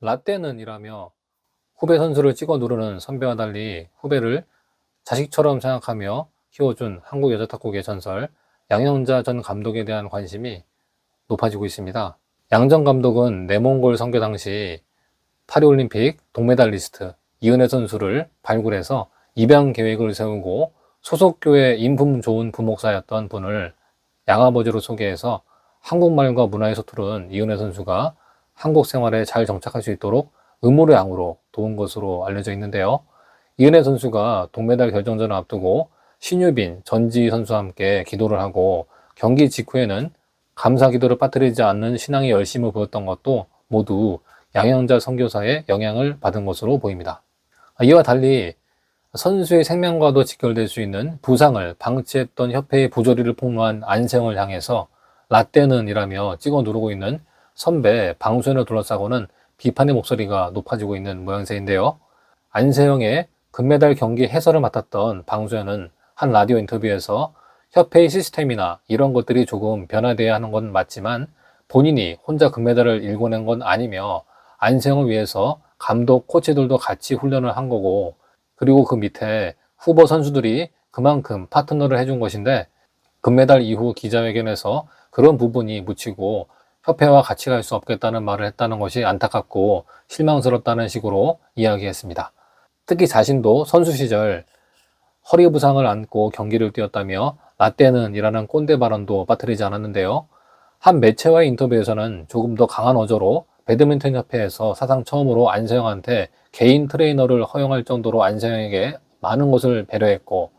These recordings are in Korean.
라떼는 이라며 후배 선수를 찍어 누르는 선배와 달리 후배를 자식처럼 생각하며 키워준 한국 여자 탁구계 전설 양영자 전 감독에 대한 관심이 높아지고 있습니다. 양 전 감독은 내몽골 선교 당시 파리올림픽 동메달리스트 이은혜 선수를 발굴해서 입양 계획을 세우고 소속 교회 인품 좋은 부목사였던 분을 양아버지로 소개해서 한국말과 문화에 서투른 이은혜 선수가 한국 생활에 잘 정착할 수 있도록 음으로 양으로 도운 것으로 알려져 있는데요. 이은혜 선수가 동메달 결정전을 앞두고 신유빈, 전지희 선수와 함께 기도를 하고 경기 직후에는 감사 기도를 빠뜨리지 않는 신앙의 열심을 보였던 것도 모두 양형자 선교사의 영향을 받은 것으로 보입니다. 이와 달리 선수의 생명과도 직결될 수 있는 부상을 방치했던 협회의 부조리를 폭로한 안세영을 향해서 라떼는 이라며 찍어 누르고 있는 선배 방수현을 둘러싸고는 비판의 목소리가 높아지고 있는 모양새인데요. 안세영의 금메달 경기 해설을 맡았던 방수현은 한 라디오 인터뷰에서 협회의 시스템이나 이런 것들이 조금 변화돼야 하는 건 맞지만 본인이 혼자 금메달을 일궈낸 건 아니며 안세영을 위해서 감독, 코치들도 같이 훈련을 한 거고 그리고 그 밑에 후보 선수들이 그만큼 파트너를 해준 것인데 금메달 이후 기자회견에서 그런 부분이 묻히고 협회와 같이 갈 수 없겠다는 말을 했다는 것이 안타깝고 실망스럽다는 식으로 이야기했습니다. 특히 자신도 선수 시절 허리 부상을 안고 경기를 뛰었다며 라떼는 이라는 꼰대 발언도 빠뜨리지 않았는데요. 한 매체와의 인터뷰에서는 조금 더 강한 어조로 배드민턴 협회에서 사상 처음으로 안세영한테 개인 트레이너를 허용할 정도로 안세영에게 많은 것을 배려했고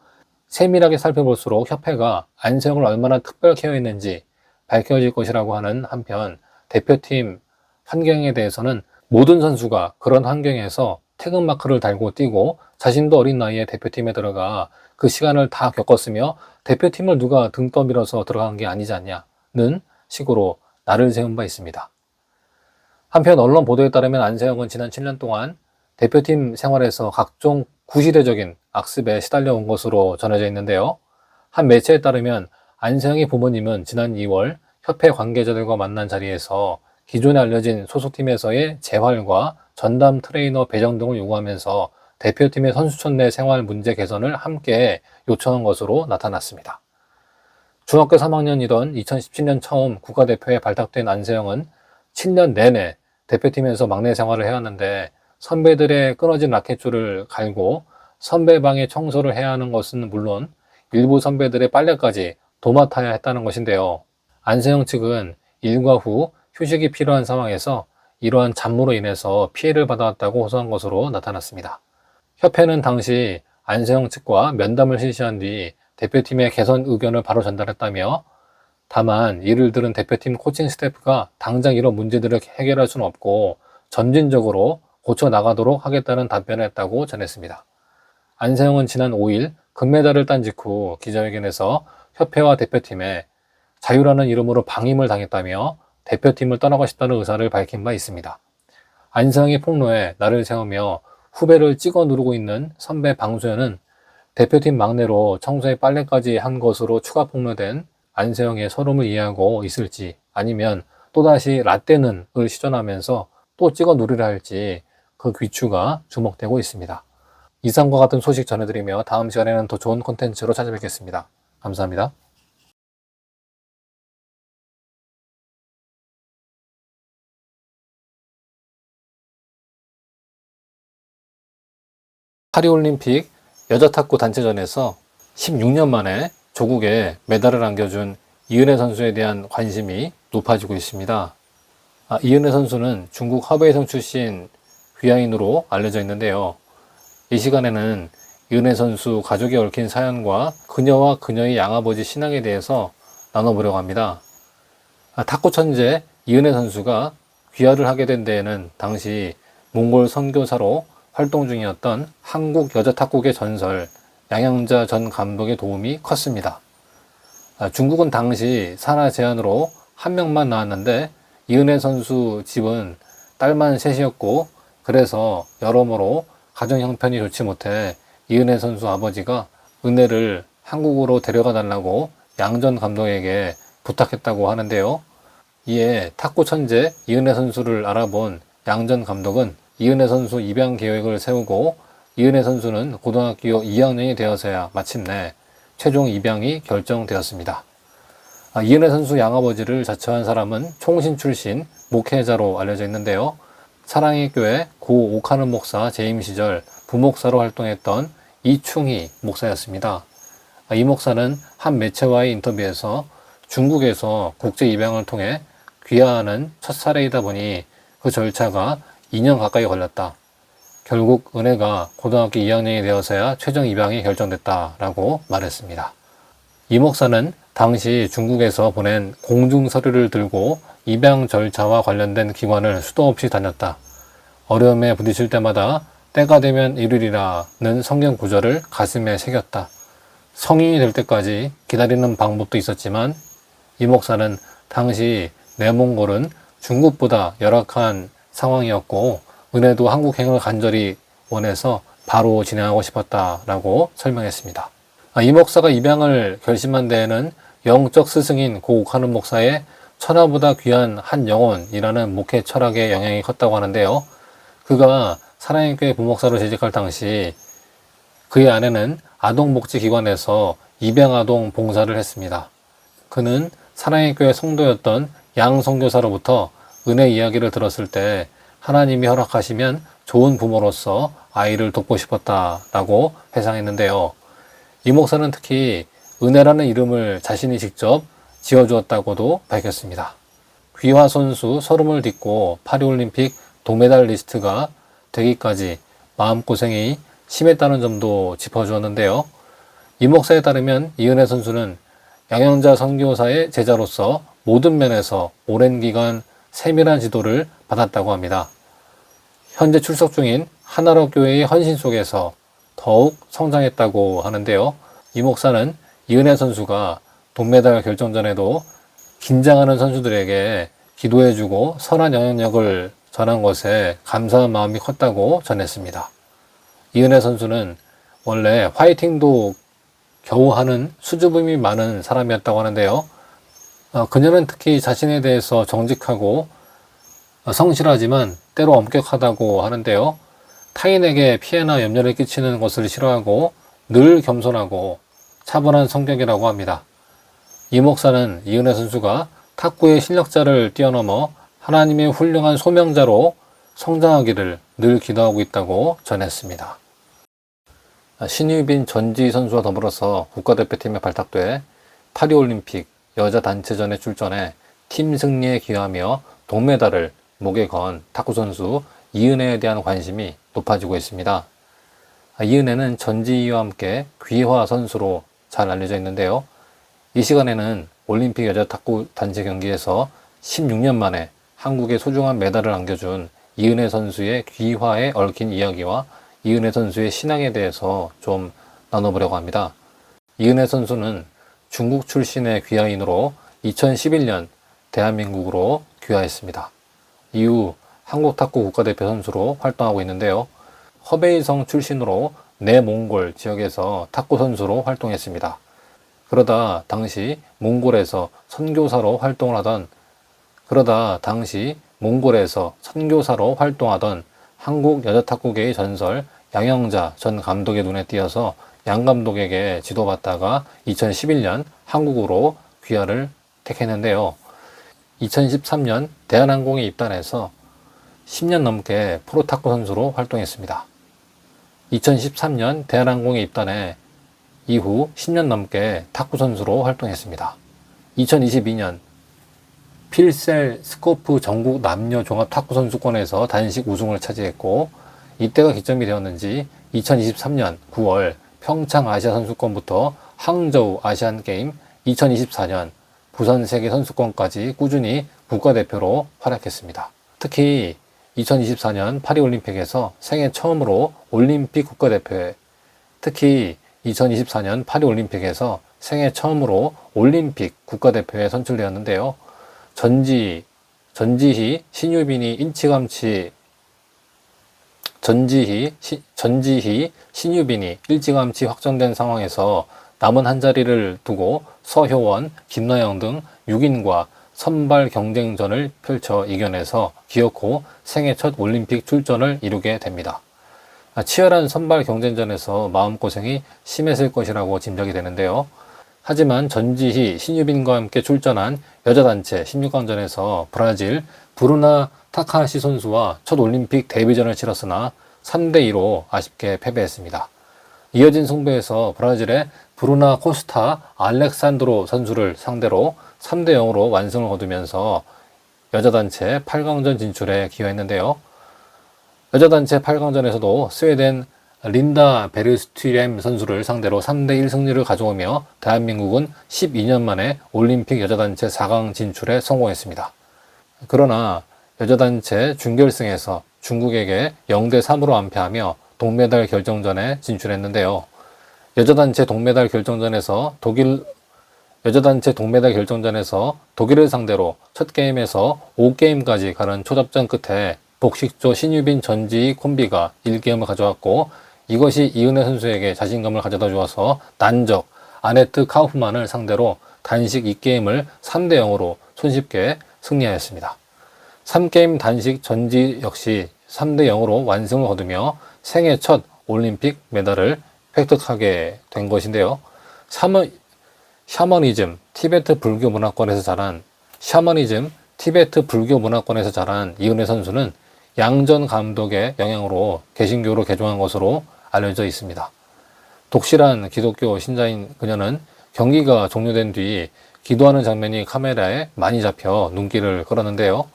세밀하게 살펴볼수록 협회가 안세영을 얼마나 특별 케어했는지 밝혀질 것이라고 하는 한편 대표팀 환경에 대해서는 모든 선수가 그런 환경에서 태극 마크를 달고 뛰고 자신도 어린 나이에 대표팀에 들어가 그 시간을 다 겪었으며 대표팀을 누가 등 떠밀어서 들어간 게 아니지 않냐는 식으로 나를 세운 바 있습니다. 한편 언론 보도에 따르면 안세영은 지난 7년 동안 대표팀 생활에서 각종 구시대적인 악습에 시달려 온 것으로 전해져 있는데요. 한 매체에 따르면 안세영의 부모님은 지난 2월 협회 관계자들과 만난 자리에서 기존에 알려진 소속팀에서의 재활과 전담 트레이너 배정 등을 요구하면서 대표팀의 선수촌 내 생활 문제 개선을 함께 요청한 것으로 나타났습니다. 중학교 3학년이던 2017년 처음 국가대표에 발탁된 안세영은 7년 내내 대표팀에서 막내 생활을 해왔는데 선배들의 끊어진 라켓줄을 갈고 선배방의 청소를 해야 하는 것은 물론 일부 선배들의 빨래까지 도맡아야 했다는 것인데요. 안세영 측은 일과 후 휴식이 필요한 상황에서 이러한 잡무로 인해서 피해를 받아왔다고 호소한 것으로 나타났습니다. 협회는 당시 안세영 측과 면담을 실시한 뒤 대표팀의 개선 의견을 바로 전달했다며 다만 이를 들은 대표팀 코칭 스태프가 당장 이런 문제들을 해결할 수는 없고 점진적으로 고쳐 나가도록 하겠다는 답변을 했다고 전했습니다. 안세영은 지난 5일 금메달을 딴 직후 기자회견에서 협회와 대표팀에 자유라는 이름으로 방임을 당했다며 대표팀을 떠나고 싶다는 의사를 밝힌 바 있습니다. 안세영의 폭로에 나를 세우며 후배를 찍어 누르고 있는 선배 방수현은 대표팀 막내로 청소에 빨래까지 한 것으로 추가 폭로된 안세영의 서름을 이해하고 있을지 아니면 또다시 라떼는을 시전하면서 또 찍어 누리려 할지 그 귀추가 주목되고 있습니다. 이상과 같은 소식 전해드리며 다음 시간에는 더 좋은 콘텐츠로 찾아뵙겠습니다. 감사합니다. 파리올림픽 여자 탁구 단체전에서 16년 만에 조국에 메달을 안겨준 이은혜 선수에 대한 관심이 높아지고 있습니다. 아, 이은혜 선수는 중국 허베이성 출신 귀하인으로 알려져 있는데요. 이 시간에는 이은혜 선수 가족이 얽힌 사연과 그녀와 그녀의 양아버지 신앙에 대해서 나눠보려고 합니다. 아, 탁구 천재 이은혜 선수가 귀화를 하게 된 데에는 당시 몽골 선교사로 활동 중이었던 한국 여자 탁구계 전설 양양자 전 감독의 도움이 컸습니다. 아, 중국은 당시 산하 제한으로 한 명만 나왔는데 이은혜 선수 집은 딸만 셋이었고 그래서 여러모로 가정 형편이 좋지 못해 이은혜 선수 아버지가 은혜를 한국으로 데려가 달라고 양전 감독에게 부탁했다고 하는데요. 이에 탁구 천재 이은혜 선수를 알아본 양전 감독은 이은혜 선수 입양 계획을 세우고 이은혜 선수는 고등학교 2학년이 되어서야 마침내 최종 입양이 결정되었습니다. 아, 이은혜 선수 양아버지를 자처한 사람은 총신 출신 목회자로 알려져 있는데요. 사랑의 교회 고 오카는 목사 재임 시절 부목사로 활동했던 이충희 목사였습니다. 아, 이 목사는 한 매체와의 인터뷰에서 중국에서 국제 입양을 통해 귀화하는 첫 사례이다 보니 그 절차가 2년 가까이 걸렸다. 결국 은혜가 고등학교 2학년이 되어서야 최종 입양이 결정됐다라고 말했습니다. 이 목사는 당시 중국에서 보낸 공중 서류를 들고 입양 절차와 관련된 기관을 수도 없이 다녔다. 어려움에 부딪힐 때마다 때가 되면 이르리라는 성경 구절을 가슴에 새겼다. 성인이 될 때까지 기다리는 방법도 있었지만 이 목사는 당시 내몽골은 중국보다 열악한 상황이었고 은혜도 한국행을 간절히 원해서 바로 진행하고 싶었다라고 설명했습니다. 아, 이 목사가 입양을 결심한 데에는 영적 스승인 고 옥하는 목사의 천하보다 귀한 한 영혼이라는 목회 철학의 영향이 컸다고 하는데요. 그가 사랑의 교회 부목사로 재직할 당시 그의 아내는 아동복지기관에서 입양아동 봉사를 했습니다. 그는 사랑의 교회 성도였던 양 선교사로부터 은혜 이야기를 들었을 때 하나님이 허락하시면 좋은 부모로서 아이를 돕고 싶었다라고 회상했는데요. 이 목사는 특히 은혜라는 이름을 자신이 직접 지어주었다고도 밝혔습니다. 귀화 선수 서름을 딛고 파리올림픽 동메달 리스트가 되기까지 마음고생이 심했다는 점도 짚어주었는데요. 이 목사에 따르면 이은혜 선수는 양형자 선교사의 제자로서 모든 면에서 오랜 기간 세밀한 지도를 받았다고 합니다. 현재 출석 중인 하나로 교회의 헌신 속에서 더욱 성장했다고 하는데요. 이 목사는 이은혜 선수가 동메달 결정전에도 긴장하는 선수들에게 기도해주고 선한 영향력을 전한 것에 감사한 마음이 컸다고 전했습니다. 이은혜 선수는 원래 화이팅도 겨우 하는 수줍음이 많은 사람이었다고 하는데요. 어, 그녀는 특히 자신에 대해서 정직하고 어, 성실하지만 때로 엄격하다고 하는데요. 타인에게 피해나 염려를 끼치는 것을 싫어하고 늘 겸손하고 차분한 성격이라고 합니다. 이 목사는 이은혜 선수가 탁구의 실력자를 뛰어넘어 하나님의 훌륭한 소명자로 성장하기를 늘 기도하고 있다고 전했습니다. 신유빈 전지 선수와 더불어서 국가대표팀에 발탁돼 파리올림픽 여자 단체전에 출전해 팀 승리에 기여하며 동메달을 목에 건 탁구 선수 이은혜에 대한 관심이 높아지고 있습니다. 이은혜는 전지희와 함께 귀화 선수로 잘 알려져 있는데요. 이 시간에는 올림픽 여자 탁구 단체 경기에서 16년 만에 한국의 소중한 메달을 안겨준 이은혜 선수의 귀화에 얽힌 이야기와 이은혜 선수의 신앙에 대해서 좀 나눠보려고 합니다. 이은혜 선수는 중국 출신의 귀화인으로 2011년 대한민국으로 귀화했습니다. 이후 한국 탁구 국가대표 선수로 활동하고 있는데요. 허베이성 출신으로 내몽골 지역에서 탁구 선수로 활동했습니다. 그러다 당시 몽골에서 선교사로 활동을 하던 그러다 당시 몽골에서 선교사로 활동하던 한국 여자 탁구계의 전설 양영자 전 감독의 눈에 띄어서 양 감독에게 지도받다가 2011년 한국으로 귀화를 택했는데요. 2013년 대한항공에 입단해서 10년 넘게 프로탁구 선수로 활동했습니다. 2013년 대한항공에 입단해 이후 10년 넘게 탁구 선수로 활동했습니다. 2022년 필셀 스코프 전국 남녀 종합 탁구 선수권에서 단식 우승을 차지했고 이때가 기점이 되었는지 2023년 9월 평창 아시아 선수권부터 항저우 아시안 게임 2024년 부산 세계 선수권까지 꾸준히 국가대표로 활약했습니다. 특히 2024년 파리올림픽에서 생애 처음으로 올림픽 국가대표에 특히 2024년 파리올림픽에서 생애 처음으로 올림픽 국가대표에 선출되었는데요. 전지, 전지희, 신유빈이 일찌감치, 전지희, 시, 전지희, 신유빈이 일찌감치 확정된 상황에서 남은 한 자리를 두고 서효원, 김나영 등 6인과 선발 경쟁전을 펼쳐 이겨내서 기어코 생애 첫 올림픽 출전을 이루게 됩니다. 아, 치열한 선발 경쟁전에서 마음고생이 심했을 것이라고 짐작이 되는데요. 하지만 전지희, 신유빈과 함께 출전한 여자단체 16강전에서 브라질 브루나 타카하시 선수와 첫 올림픽 데뷔전을 치렀으나 3대2로 아쉽게 패배했습니다. 이어진 승부에서 브라질의 브루나 코스타 알렉산드로 선수를 상대로 3대 0으로 완승을 거두면서 여자 단체 8강전 진출에 기여했는데요. 여자 단체 8강전에서도 스웨덴 린다 베르스튜렘 선수를 상대로 3대 1 승리를 가져오며 대한민국은 12년 만에 올림픽 여자 단체 4강 진출에 성공했습니다. 그러나 여자 단체 준결승에서 중국에게 0대 3으로 안패하며 동메달 결정전에 진출했는데요. 여자 단체 동메달 결정전에서 독일 여자 단체 동메달 결정전에서 독일을 상대로 첫 게임에서 5게임까지 가는 초접전 끝에 복식조 신유빈 전지희 콤비가 1게임을 가져왔고 이것이 이은혜 선수에게 자신감을 가져다 주어서 난적 아네트 카우프만을 상대로 단식 2게임을 3대 0으로 손쉽게 승리하였습니다. 3게임 단식 전지 역시 3대 0으로 완승을 거두며 생애 첫 올림픽 메달을 획득하게 된 것인데요. 샤먼, 샤머니즘, 티베트 불교 문화권에서 자란 샤머니즘, 티베트 불교 문화권에서 자란 이은혜 선수는 양전 감독의 영향으로 개신교로 개종한 것으로 알려져 있습니다. 독실한 기독교 신자인 그녀는 경기가 종료된 뒤 기도하는 장면이 카메라에 많이 잡혀 눈길을 끌었는데요.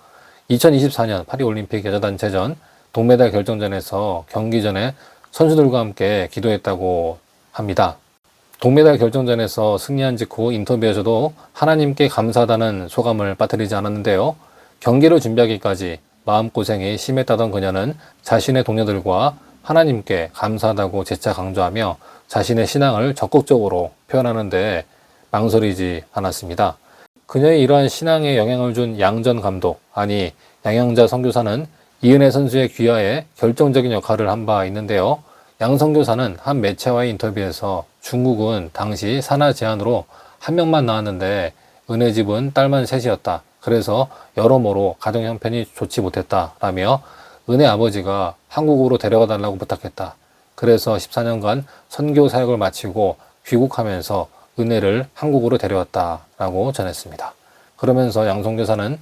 2024년 파리올림픽 여자단체전 동메달 결정전에서 경기 전에 선수들과 함께 기도했다고 합니다. 동메달 결정전에서 승리한 직후 인터뷰에서도 하나님께 감사하다는 소감을 빠뜨리지 않았는데요. 경기를 준비하기까지 마음고생이 심했다던 그녀는 자신의 동료들과 하나님께 감사하다고 재차 강조하며 자신의 신앙을 적극적으로 표현하는데 망설이지 않았습니다. 그녀의 이러한 신앙에 영향을 준 양전 감독, 아니 양영자 선교사는 이은혜 선수의 귀하에 결정적인 역할을 한 바 있는데요. 양 선교사는 한 매체와의 인터뷰에서 중국은 당시 산하 제한으로 한 명만 나왔는데 은혜 집은 딸만 셋이었다. 그래서 여러모로 가정 형편이 좋지 못했다라며 은혜 아버지가 한국으로 데려가 달라고 부탁했다. 그래서 14년간 선교 사역을 마치고 귀국하면서 은혜를 한국으로 데려왔다라고 전했습니다. 그러면서 양성교사는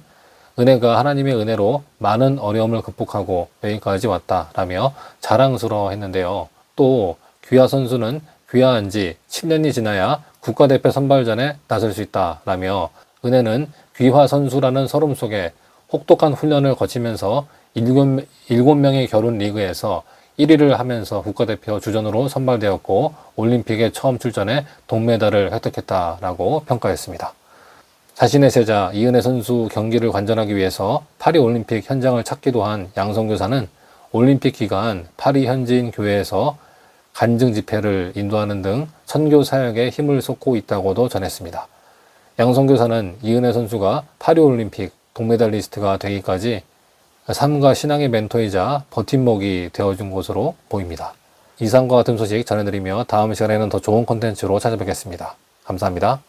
은혜가 하나님의 은혜로 많은 어려움을 극복하고 여기까지 왔다라며 자랑스러워 했는데요. 또 귀하 선수는 귀화한 지 10년이 지나야 국가대표 선발전에 나설 수 있다라며 은혜는 귀화 선수라는 서름 속에 혹독한 훈련을 거치면서 7명의 결혼 리그에서 1위를 하면서 국가대표 주전으로 선발되었고 올림픽에 처음 출전해 동메달을 획득했다라고 평가했습니다. 자신의 제자 이은혜 선수 경기를 관전하기 위해서 파리 올림픽 현장을 찾기도 한 양성교사는 올림픽 기간 파리 현지인 교회에서 간증 집회를 인도하는 등 선교 사역에 힘을 쏟고 있다고도 전했습니다. 양성교사는 이은혜 선수가 파리 올림픽 동메달리스트가 되기까지 삶과 신앙의 멘토이자 버팀목이 되어준 것으로 보입니다. 이상과 같은 소식 전해드리며 다음 시간에는 더 좋은 콘텐츠로 찾아뵙겠습니다. 감사합니다.